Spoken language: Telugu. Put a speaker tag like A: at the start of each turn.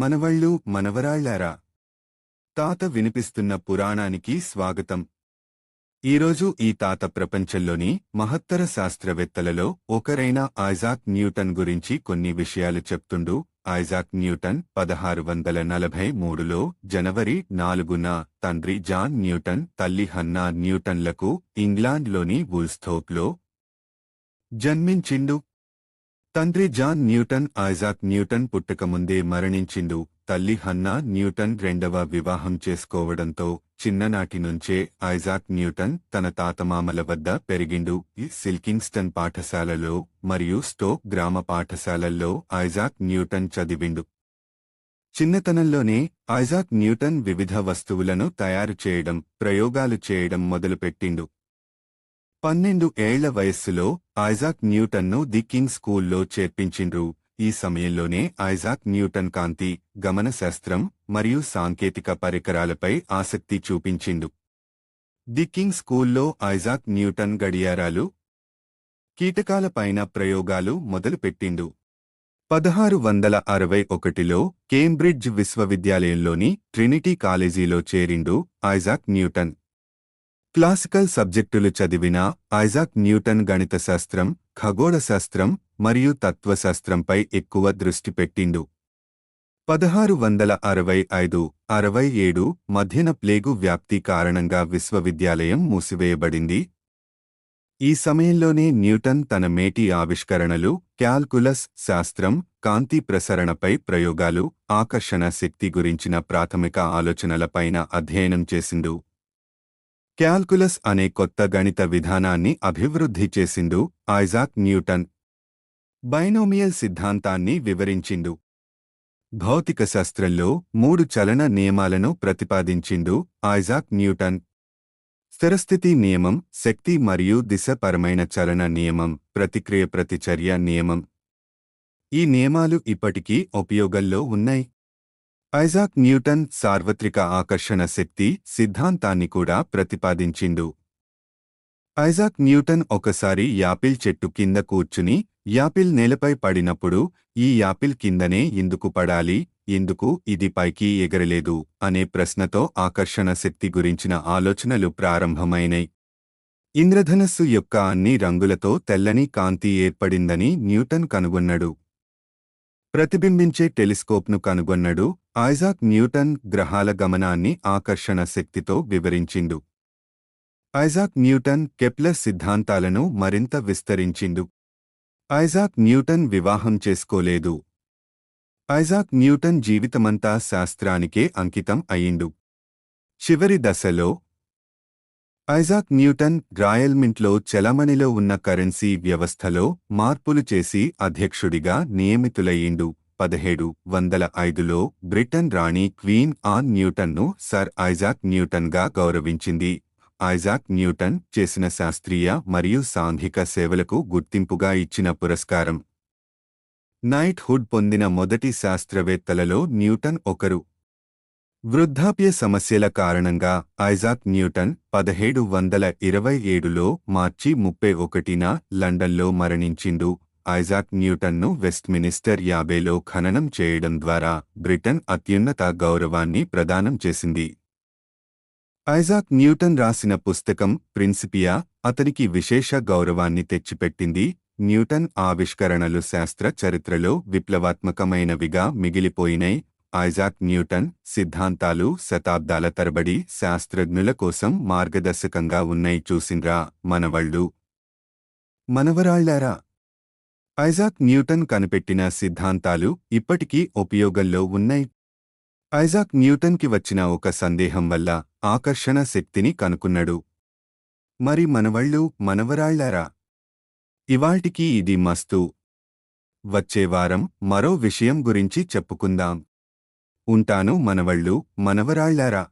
A: మనవళ్ళు మనవరాళ్ళారా తాత వినిపిస్తున్న పురాణానికి స్వాగతం. ఈరోజు ఈ తాత ప్రపంచంలోని మహత్తర శాస్త్రవేత్తలలో ఒకరైన ఐజాక్ న్యూటన్ గురించి కొన్ని విషయాలు చెప్తుండు. ఐజాక్ న్యూటన్ పదహారు వందల నలభై మూడులో జనవరి నాలుగున తండ్రి జాన్ న్యూటన్ తల్లి హన్నా న్యూటన్లకు ఇంగ్లాండ్లోని వుల్స్థోప్లో జన్మించిండు. తండ్రి జాన్ న్యూటన్ ఐజాక్ న్యూటన్ పుట్టకముందే మరణించిండు. తల్లి హన్నా న్యూటన్ రెండవ వివాహం చేసుకోవడంతో చిన్ననాటి నుంచే ఐజాక్ న్యూటన్ తన తాతమామల వద్ద పెరిగిండు. ఈ సిల్కింగ్స్టన్ పాఠశాలలో మరియు స్టోక్ గ్రామ పాఠశాలల్లో ఐజాక్ న్యూటన్ చదివిండు. చిన్నతనంలోనే ఐజాక్ న్యూటన్ వివిధ వస్తువులను తయారు చేయడం ప్రయోగాలు చేయడం మొదలుపెట్టిండు. పన్నెండు ఏళ్ళ వయస్సులో ఐజాక్ న్యూటన్ను ది కింగ్ స్కూల్లో చేర్పించిండ్రు. ఈ సమయంలోనే ఐజాక్ న్యూటన్ కాంతి గమనశాస్త్రం మరియు సాంకేతిక పరికరాలపై ఆసక్తి చూపించిండు. ది కింగ్ స్కూల్లో ఐజాక్ న్యూటన్ గడియారాలు కీటకాలపైన ప్రయోగాలు మొదలుపెట్టిండు. పదహారు వందల అరవై ఒకటిలో కేంబ్రిడ్జ్ విశ్వవిద్యాలయంలోని ట్రినిటీ కాలేజీలో చేరిండు ఐజాక్ న్యూటన్. క్లాసికల్ సబ్జెక్టులు చదివిన ఐజాక్ న్యూటన్ గణితశాస్త్రం ఖగోళశాస్త్రం మరియు తత్వశాస్త్రంపై ఎక్కువ దృష్టి పెట్టిండు. పదహారు వందల అరవై ఐదు అరవై ఏడు మధ్యన ప్లేగు వ్యాప్తి కారణంగా విశ్వవిద్యాలయం మూసివేయబడింది. ఈ సమయంలోనే న్యూటన్ తన మేటి ఆవిష్కరణలు క్యాల్కులస్ శాస్త్రం కాంతి ప్రసరణపై ప్రయోగాలు ఆకర్షణ శక్తి గురించిన ప్రాథమిక ఆలోచనలపైన అధ్యయనం చేసిండు. క్యాల్కులస్ అనే కొత్త గణిత విధానాన్ని అభివృద్ధి చేసిండు ఐజాక్ న్యూటన్. బైనోమియల్ సిద్ధాంతాన్ని వివరించిండు. భౌతిక శాస్త్రంలో మూడు చలన నియమాలను ప్రతిపాదించిండు ఐజాక్ న్యూటన్. స్థిరస్థితి నియమం శక్తి మరియు దిశపరమైన చలన నియమం ప్రతిక్రియ ప్రతిచర్య నియమం. ఈ నియమాలు ఇప్పటికీ ఉపయోగంలో ఉన్నాయి. ఐజాక్ న్యూటన్ సార్వత్రిక ఆకర్షణ శక్తి సిద్ధాంతాన్ని కూడా ప్రతిపాదించిండు. ఐజాక్ న్యూటన్ ఒకసారి యాపిల్ చెట్టు కింద కూర్చుని యాపిల్ నేలపై పడినప్పుడు ఈ యాపిల్ కిందనే ఎందుకు పడాలి ఎందుకు ఇది పైకి ఎగరలేదు అనే ప్రశ్నతో ఆకర్షణ శక్తి గురించిన ఆలోచనలు ప్రారంభమైనై. ఇంద్రధనస్సు యొక్క అన్ని రంగులతో తెల్లని కాంతి ఏర్పడిందని న్యూటన్ కనుగొన్నాడు. ప్రతిబింబించే టెలిస్కోప్ను కనుగొన్నడు ఐజాక్ న్యూటన్ గ్రహాల గమనాన్ని ఆకర్షణ శక్తితో వివరించిండు. ఐజాక్ న్యూటన్ కెప్లర్ సిద్ధాంతాలను మరింత విస్తరించిండు. ఐజాక్ న్యూటన్ వివాహం చేసుకోలేదు. ఐజాక్ న్యూటన్ జీవితమంతా శాస్త్రానికే అంకితం అయిండు చివరి దశలో ఐజాక్ న్యూటన్ రాయల్మింట్లో చెలమణిలో ఉన్న కరెన్సీ వ్యవస్థలో మార్పులు చేసి అధ్యక్షుడిగా నియమితులయ్యిండు. పదిహేడు వందల ఐదులో బ్రిటన్ రాణి క్వీన్ ఆన్ న్యూటన్ను సర్ ఐజాక్ న్యూటన్గా గౌరవించింది. ఐజాక్ న్యూటన్ చేసిన శాస్త్రీయ మరియు సాంఘిక సేవలకు గుర్తింపుగా ఇచ్చిన పురస్కారం. నైట్ హుడ్ పొందిన మొదటి శాస్త్రవేత్తలలో న్యూటన్ ఒకరు. వృద్ధాప్య సమస్యల కారణంగా ఐజాక్ న్యూటన్ పదిహేడు వందల ఇరవై ఏడులో మార్చి ముప్పై ఒకటిన లండన్లో మరణించిండు. ఐజాక్ న్యూటన్ను వెస్ట్మినిస్టర్ యాభైలో ఖననం చేయడం ద్వారా బ్రిటన్ అత్యున్నత గౌరవాన్ని ప్రదానం చేసింది. ఐజాక్ న్యూటన్ రాసిన పుస్తకం ప్రిన్సిపియా అతనికి విశేష గౌరవాన్ని తెచ్చిపెట్టింది. న్యూటన్ ఆవిష్కరణలు శాస్త్ర చరిత్రలో విప్లవాత్మకమైనవిగా మిగిలిపోయినై ఐజాక్ న్యూటన్ సిద్ధాంతాలు శతాబ్దాల తరబడి శాస్త్రజ్ఞుల కోసం మార్గదర్శకంగా ఉన్నాయి చూసిండ్రా మనవళ్ళు. మనవరాళ్ళారా ఐజాక్ న్యూటన్ కనిపెట్టిన సిద్ధాంతాలు ఇప్పటికీ ఉపయోగంలో ఉన్నాయి. ఐజాక్ న్యూటన్కి వచ్చిన ఒక సందేహం వల్ల ఆకర్షణ శక్తిని కనుక్కున్నాడు. మరి మనవళ్ళు మనవరాళ్ళారా ఇవాల్టికి ఇది మస్తు. వచ్చే వారం మరో విషయం గురించి చెప్పుకుందాం. ఉంటాను మనవళ్ళు మనవరాళ్ళారా.